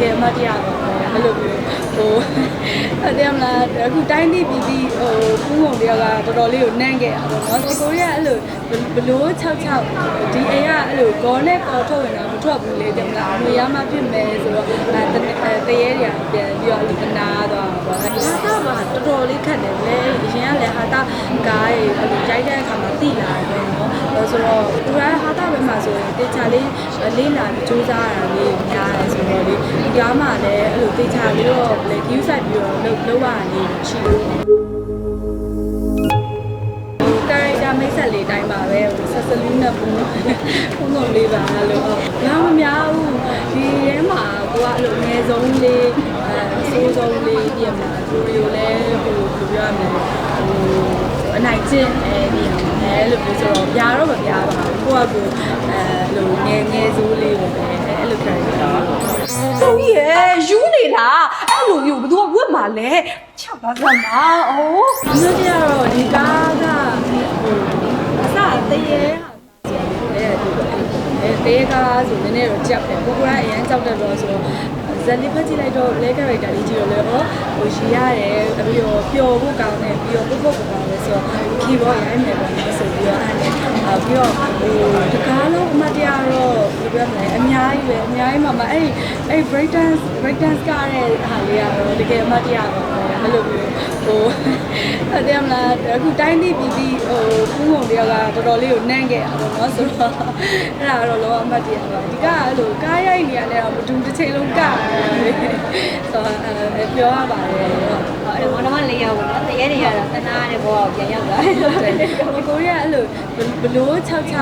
ကယ်အမတ်တရားပေါ့အဲ့လိုမျိုး ဟိုအဲ့တယ်မလားအခုတိုင်းတိပြီးပြီးဟိုဖူးငုံတယောက်ကတော်တော်လေးကိုနန့်ခဲ့တာပေါ့နော်ဒီကိုရီးယားအဲ့လိုဘလို့66ဒီအိမ်ကအဲ့လိုဂေါ်နဲ့ကော်ထုတ်ရင်တော့မထွက်ဘူးလေတယ်မလားအမွေရမှဖြစ်မယ်ဆိုတော့အဲတရေတွေကပြန်ပြီးတော့လူကနာသွားတာပေါ့ဟာတာမှာတော်တော်လေးခက်တယ်လေအရင်ကလည်းဟာတာကားရေအဲ့လိုရိုက်တဲ့အခါမှာတိလာတယ်နော်အဲဆိုတော့သူကဟာတာဘက်မှာဆိုရင်တေချာလေးလေးလာပြီးစူးစမ်းရတာလေးများတယ်ဆိုတော့လေဒီကားမှာလည်းအဲ့လိုတေချာလေးတော့လေ view site ပြီးတော့လုပ်လုပ်ရတာလေးရှိလို့ကာရိုက်တာမိတ်ဆက်လေးတိုင်းပါပဲဟိုဆက်စလူးနဲ့ပုံပုံပုံလေးပါလို့ဟုတ်များမများဘူးဒီထဲမှာကိုကအဲ့လိုငယ်ဆုံးလေးအဲဆိုးဆုံးလေးပြင်မှာကိုရီယိုလဲဟိုဘယ်လိုပြောရမလဲဟိုအနိုင်ကျင့်အဲဒီ အဲလိုမျိုးဆိုတော့ပြာတော့မပြာပါဘူးကိုကကိုအဲလိုငယ်ငယ်စိုးလေးပဲအဲလို character ကိုကြီးရဲ့ယူနေတာအဲ့လိုမျိုးဘယ်သူကဝတ်မှာလဲချက်ပါစမ်းပါအိုးအမျိုးကြီးကတော့ဒီကားကဟိုအစတရေဟာအဲတရေကားဆိုနည်းနည်းတော့ကြောက်တယ်ကိုကိုကအရန်ကြောက်တယ်တော့ဆိုတော့ဇက်လီဖက်ကြည့်လိုက်တော့ black character လေးကြည့်တော့လေဟော ဟိုရှိရတယ်ပြီးတော့ပျော်ဖို့ကောင်းတယ်ပြီးတော့ပုတ်ပုတ်ကောင်းတယ်ဆိုတော့ keyboard ရိုင်းမယ်ပေါ့ဆိုပြီးတော့အဲ့နဲ့ပြီးတော့ဟိုတကားလုံးအမတရားတော့ဘယ်လိုပြောမလဲအများကြီးပဲအများကြီးမှမအဲ့အဲ့ break dance break dance ကတဲ့ဟာလေးကတော့တကယ်အမတရားပေါ့အဲ့လိုမျိုး ဟိုအဲ့တယ်မလားအခုတိုင်းတိပြီးပြီးဟိုဖူးငုံတယောက်ကတော်တော်လေးကိုနန့်ခဲ့တာပေါ့နော်ဆိုတော့အဲ့ဒါကတော့လောအမတရားပါဒီကအဲ့လိုကားရိုက်နေရတယ်တော့မတူတစ်ချိန်လုံးကဆိုတော့အဲပြောရပါတယ်ဟုတ်အဲ့တော့တော့လေးရောက်တော့တရေတွေရတာတနာတဲ့ဘောကပြန်ရောက်လာတယ်ဒီကိုရီးယားအဲ့လိုဘလို့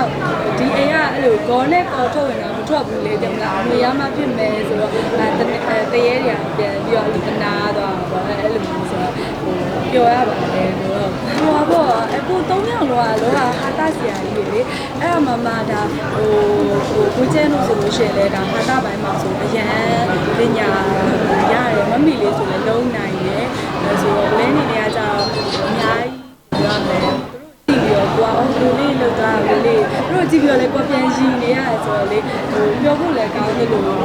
66ဒီအိမ်ကအဲ့လိုဂေါ်နဲ့ကော်ထုတ်ရင်တော့မထွက်ဘူးလေတယ်မလားအမွေရမှဖြစ်မယ်ဆိုတော့အဲတရေတွေကပြန်ပြီးတော့လူကနာသွားတာပေါ့အဲ့လိုမျိုးဆိုတော့ ဟိုပျော်ရပါတယ်ဟိုဟိုပေါ့အခု၃ယောက်လောကလောကဟာတာဆရာကြီးလေအဲ့အမမဒါဟိုဟိုကိုကျဲလို့ဆိုလို့ရှိရင်လေဒါဟာတာပိုင်းမှာဆိုအရန်ပညာရတယ်မမီလေးဆိုလည်းလုံးနိုင်တယ်အဲဆိုတော့ဘလဲနေနေရကြတော့အများကြီးပြောရမယ်ကြည့်ပြီးတော့ကိုအောင်လူလေးလောက်တာလူလေးတို့ကြည့်ပြီးတော့လည်းကိုပြန်ရည်နေရတယ်ဆိုတော့လေဟိုပြောဖို့လည်းကောင်းတယ်လို့ဟို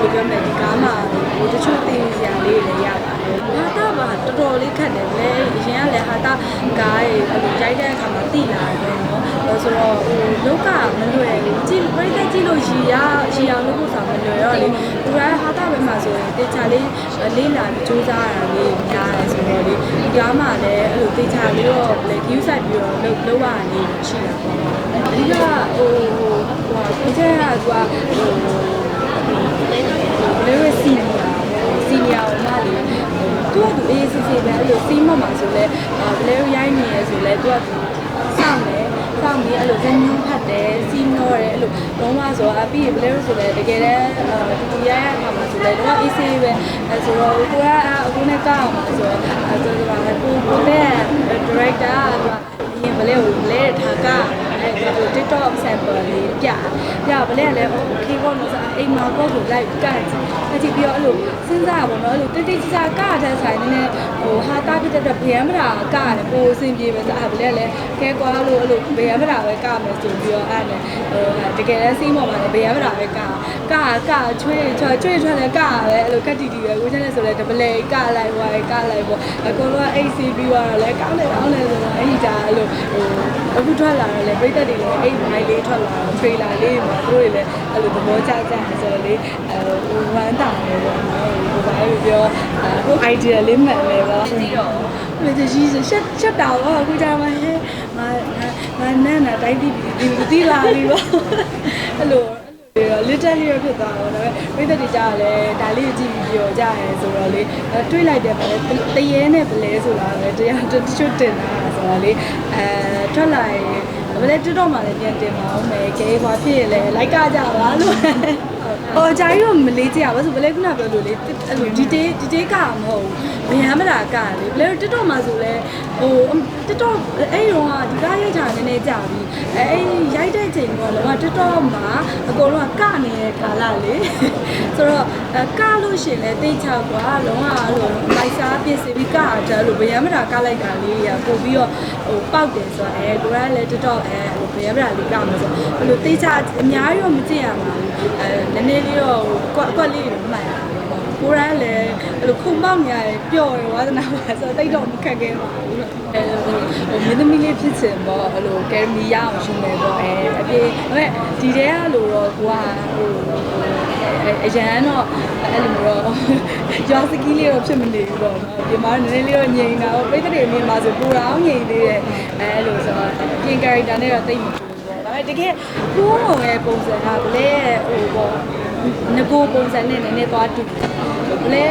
လိုပြောမယ်ဒီကားမှာဟိုတချို့သိစရာလေးတွေရပါတယ် ဟာတာမှာတော်တော်လေးခက်တယ်လေအရင်ကလည်းဟာတာကားရေအဲ့လိုရိုက်တဲ့အခါမှာတိလာတယ်နော်အဲဆိုတော့ဟိုလောကမလွယ်ဘူးကြည့်ပြိတ္တကြည့်လို့ရည်ရရည်အောင်လုပ်ဖို့ဆိုတာမလွယ်တော့လေသူကဟာတာဘက်မှာဆိုရင်တေချာလေးလေးလာပြီးစူးစမ်းရတာလေးများတယ်ဆိုတော့လေဒီကားမှာလည်းအဲ့လိုတေချာလေးတော့လေ view site ပြီးတော့လုပ်လုပ်ရတာလေးရှိတာပေါ့အဓိကဟိုဟိုဟိုကိုကျဲကသူကဟိုလေဝစီနီယာစီနီယာဟိုမလေး သူကသူအေးစစ်စစ်ပဲအဲ့လိုစီးမမှာဆိုလဲဘလဲရိုင်းနေရဆိုလဲသူကသူစောင့်တယ်စောင့်ပြီးအဲ့လိုဇင်းညဖတ်တယ်စီးနောတယ်အဲ့လိုလုံးဝဆိုအပြီးဘလဲဆိုလဲတကယ်တမ်းတူရရခါမှာဆိုလဲတော့အေးဆေးပဲအဲဆိုတော့ကိုကအခုနဲ့ကောက်အောင်ဆိုတော့အဲဆိုတော့ကိုကိုနဲ့ director ကသူကအရင်ဘလဲကိုလဲထားက အဲဟို TikTok sample လေးပြပြဘလဲလည်း okay ပေါ့နော်ဆိုအိမ်မှာပေါ့ကို live ကကြည့်အကြည့်ပြီးတော့အဲ့လိုစဉ်းစားပါတော့အဲ့လိုတိတ်တိတ်ကြကတဲ့ဆိုင်နေနဲ့ဟိုဟာတာပြတဲ့အတွက်ဗျမ်းမတာကတယ်ပိုအဆင်ပြေပဲဆိုအဲ့ဘလဲလည်းခဲကွာလို့အဲ့လိုဗျမ်းမတာပဲကမယ်ဆိုပြီးတော့အဲ့နဲ့ဟိုတကယ်လည်းစီးမော်မှာလည်းဗျမ်းမတာပဲကကကချွေးချွေးချွေးလည်းကပဲအဲ့လိုကတ်တီတီပဲကိုချက်လည်းဆိုလဲဒပလေကလိုက်ဝိုင်းကလိုက်ပေါ့အကုန်လုံးအိတ်စီပြီးတော့လည်းကောင်းတယ်ကောင်းတယ်ဆိုတော့အဲ့ဒီကြာအဲ့လိုဟိုအခုထွက်လာတော့လေပြိတ္တတွေလည်းအိတ်မိုင်းလေးထွက်လာတော့ trailer လေးမှာသူတို့တွေလည်းအဲ့လိုသဘောကျကျဆိုတော့လေအဲဟိုဝမ်းတာနေပေါ့နော်ဟိုဘာလို့ပြောဟို idea လေးမှန်လေပေါ့ဒီတော့မြေကြီးရှက်ရှက်တာတော့အခုကြာမှဟဲ့ငါငါနဲ့နာတိုင်းပြီးဒီဒီလာပြီပေါ့အဲ့လို literally ရဖြစ်သွားတော့ဒါပေမဲ့ပြည့်တဲ့ကြားလဲဒါလေးကြည့်ပြီးပြောကြရဲဆိုတော့လေတွေးလိုက်တယ်ပဲတရေနဲ့ပလဲဆိုတာပဲတရားတချို့တင်တာဆိုတော့လေအဲထွက်လာရင် ဘယ်လဲတွတော့မှလည်းပြန်တင်ပါအောင်မယ်ကဲဘာဖြစ်ရလဲလိုက်ကကြပါလို့ ဟိုအကြိုင်းတော့မလေးကြရပါဆိုဘယ်လဲခုနပြောလို့လေအဲ့လို detail detail ကမဟုတ်ဘူးဗျမ်းမတာကလေဘယ်လဲတွတော့မှဆိုလဲဟိုတွတော့အဲ့တော့ဒီကားရိုက်တာနည်းနည်းကြာပြီအဲအဲ့ရိုက်တဲ့ချိန်ကတော့လောကတွတော့မှာအကုန်လုံးကနေတဲ့ကာလလေဆိုတော့ကလို့ရှိရင်လည်းတိတ်ချကွာလုံးဝအဲ့လိုလိုက်စားပြစ်စီပြီးကတာလို့ဗျမ်းမတာကလိုက်တာလေးရပို့ပြီးတော့ဟိုပောက်တယ်ဆိုတော့အဲကိုကလည်းတွတော့အဲဟိုဗျမ်းမတာလေးကမှာဆိုအဲ့လိုတိတ်ချအများကြီးတော့မကြည့်ရပါဘူးအဲ နည်းနည်းလေးပြီးတော့ကွက်ကွက်လေးတွေမှန်ရတယ်ကိုရမ်းလည်းအဲ့လိုခုံပေါက်နေရတယ်ပျော့ရဝါသနာပါဆိုတော့တိတ်တော့မခက်ခဲပါဘူးလို့အဲဟိုမင်းသမီးလေးဖြစ်ချင်ပေါ့အဲ့လိုကယ်မီရအောင်ရှင်မယ်ပေါ့အဲအပြေဒါပေမဲ့ဒီတဲကလို့တော့ကိုကဟိုအရန်တော့အဲ့လိုမျိုးတော့ရွာစကီးလေးတော့ဖြစ်မနေဘူးပေါ့နော်ဒီမှာနည်းနည်းလေးတော့ငြိမ်တာပေါ့ပိတ်တဲ့နေမှာဆိုပူတာအောင်ငြိမ်သေးတယ်အဲလိုဆိုတော့အပြင် character နဲ့တော့တိတ်မ တူဘူးပေါ့ဒါပေမဲ့တကယ်ကိုယ်ပုံရဲ့ပုံစံကဘလဲဟိုပေါ့ငကိုပုံစံနဲ့နည်းနည်းသွားတူဘလဲ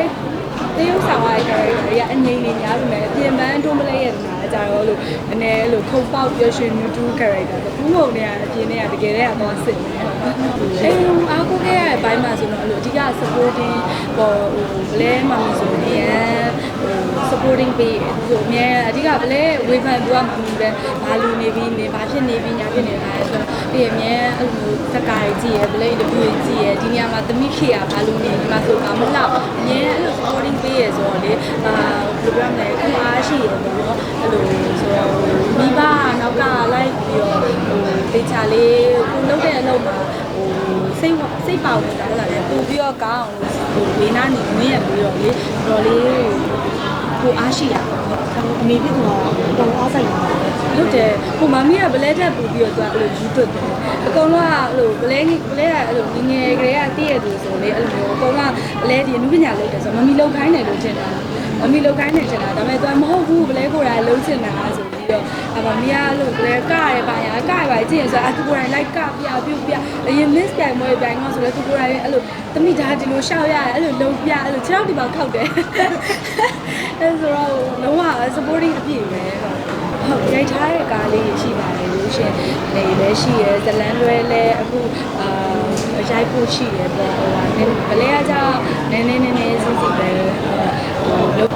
တရုပ်ဆောင်ရတဲ့ character တွေကအငြိမ်နေများပြီမဲ့အပြင်ပန်းတွန်းမလဲရဲ့နာကြရောလို့နည်းနည်းလို့ခုံပေါက်ပျော်ရွှင်မြူတူ character ဆိုဘူးပုံနဲ့အပြင်နဲ့ကတကယ်တည်းကတော့စစ်နေတယ်အဲအားကိုးခဲ့ရတဲ့ဘိုင်းမှာဆိုတော့အဲ့လိုအဓိက supporting ပေါ်ဟိုဘလဲမှမဆိုရင်ဟို supporting ပေးတယ်သူအများအဓိကဘလဲဝေဖန်သူကမှမပဲဘာလူနေပြီးနေဘာဖြစ်နေပြီးညာဖြစ်နေတာလဲဆိုတော့ပြီးအများအဲ့လိုစကားကြီးရယ်ဘလဲ interview ကြီးရယ်ဒီနေရာမှာသမီးခေရဘာလူနေဒီမှာဆိုဘာမလောက်အများအဲ့လို supporting ပေးရယ်ဆိုတော့လေအာဘယ်လိုပြောမလဲကိုအားရှိရယ်ပေါ့နော်အဲ့လိုဆိုတော့မိဘနောက်ကလိုက်ပြီးတော့ဟိုတေချာလေးကိုလုပ်တဲ့အလုပ်မှာဟိုစိတ်စိတ်ပါဝင်တာလည်းပို့ပြီးတော့ကောင်းအောင်လို့ဟိုဝေနာနေဝင်းရပြီးတော့လေတော်လေး ကိုအားရှိရပါတော့အ မေဖြစ်တော့တော့အားဆိုင်ပါဟုတ်တယ်ဟိုမမီးကဘလဲတက်ပူပြီးတော့သူကအဲ့လိုယူသွတ်တယ်အကောင်လုံးကအဲ့လိုဘလဲဘလဲကအဲ့လိုငငယ်ကလေးကတည့်ရသူဆိုလေအဲ့လိုမျိုးအကောင်ကဘလဲဒီအမှုပညာလုပ်တယ်ဆိုမမီးလောက်ခိုင်းတယ်လို့ထင်တာမမီးလောက်ခိုင်းတယ်ထင်တာဒါပေမဲ့သူကမဟုတ်ဘူးဘလဲကိုယ်တိုင်လုံးချင်တာဆိုပြီးတော့အမမီးကအဲ့လိုဘလဲကရဲပါရကရပါကြည့်ရဆိုအတူကိုယ်တိုင်လိုက်ကပြပြုတ်ပြအရင် miss ပြိုင်မွေးပြိုင်တော့ဆိုလဲသူကိုယ်တိုင်အဲ့လိုတမိသားဒီလိုရှောက်ရတယ်အဲ့လိုလုံးပြအဲ့လိုခြေထောက်ဒီမှာခောက်တယ်အဲ့ဆိုတော့လုံးဝ supporting အပြည့်ပဲဟုတ် ဟုတ်ရိုက်ထားတဲ့ကားလေးရှိပါတယ်လို့ရှင်နေလည်းရှိရယ်ဇလန်းလွဲလည်းအခုအာရိုက်ဖို့ရှိရယ်ပေါ့ဟိုဟာနည်းဗလဲကကြောင့်နည်းနည်းနည်းနည်းစစ်စစ်ပဲဟိုလုပ်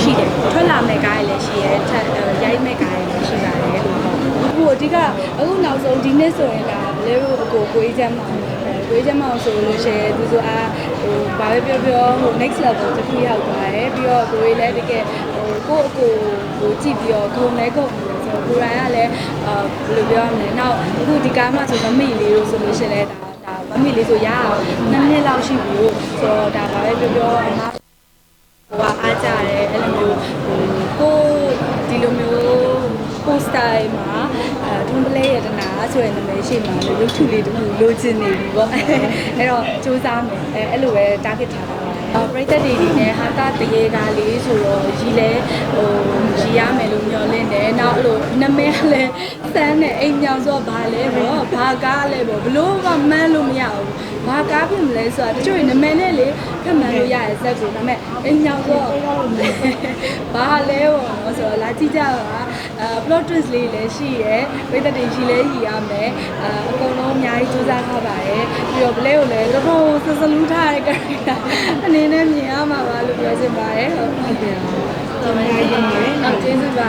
ရှိတယ်ထွက်လာမယ့်ကားလည်းရှိရယ်ထပ်ရိုက်မယ့်ကားလည်းရှိပါတယ်လို့ဟုတ်အခုအဓိကအခုနောက်ဆုံးဒီနေ့ဆိုရင်ကဘလဲကိုအကိုကိုကြီးချမ်းမအောင်ကိုကြီးချမ်းမအောင်ဆိုလို့ရှိရင်သူဆိုအားဟိုဘာပဲပြောပြောဟို next level တစ်ခုရောက်သွားတယ်ပြီးတော့ကိုကြီးလည်းတကယ်ဟို ကိုယ့်အကိုကိုကြည့်ပြီးတော့ဂုံလဲဂုံတယ်ဆိုတော့ကိုရိုင်းကလည်းအာဘယ်လိုပြောရမလဲနောက်အခုဒီကားမှဆိုမမိလေးလို့ဆိုလို့ရှိရင်လည်းဒါဒါမမိလေးဆိုရအောင်နှစ်နှစ်လောက်ရှိပြီလို့ဆိုတော့ဒါဘာပဲပြောပြောအမဟိုကအားကြတယ်အဲ့လိုမျိုးဟိုကိုဒီလိုမျိုးပိုစတာမှာအဲထုံးပလဲရတနာဆိုတဲ့နာမည်ရှိမှာလို့ရုပ်ထုလေးတစ်ခုလိုချင်နေပြီပေါ့အဲ့တော့စူးစမ်းမယ်အဲအဲ့လိုပဲ target ထားတာ ပါအော်ပရိသတ်တွေဒီနဲ့ဟာတာတရေကားလေးဆိုတော့ရီလဲဟိုရီရမယ်လို့မျှော်လင့်တယ်နောက်အဲ့လိုနာမည်ကလည်းစမ်းနဲ့အိမ်ညောင်ဆိုတော့ဘာလဲပေါ့ဘာကားလဲပေါ့ဘလို့ကမှန်းလို့မရဘူး ဘာကားဖြစ်မလဲဆိုတာတချို့နာမည်နဲ့လေခက်မှန်းလို့ရရဲ့ဇက်ကိုဒါပေမဲ့အိမ်ညောင်ဆိုတော့ဘာလဲပေါ့နော်ဆိုတော့လာကြည့်ကြပါအာ plot twist လေးလည်းရှိရယ်ပရိသတ်တွေရှိလဲရည်ရမယ်အာအကုန်လုံးအများကြီးစူးစမ်းထားပါတယ်ပြီးတော့ play ကိုလည်းတော်တော်စစလူးထားတဲ့ character အနေနဲ့မြင်ရမှာပါလို့ပြောချင်ပါတယ်ဟုတ်ပါဗျာတော်များကြီးပါဟုတ်ကျေးဇူးပါ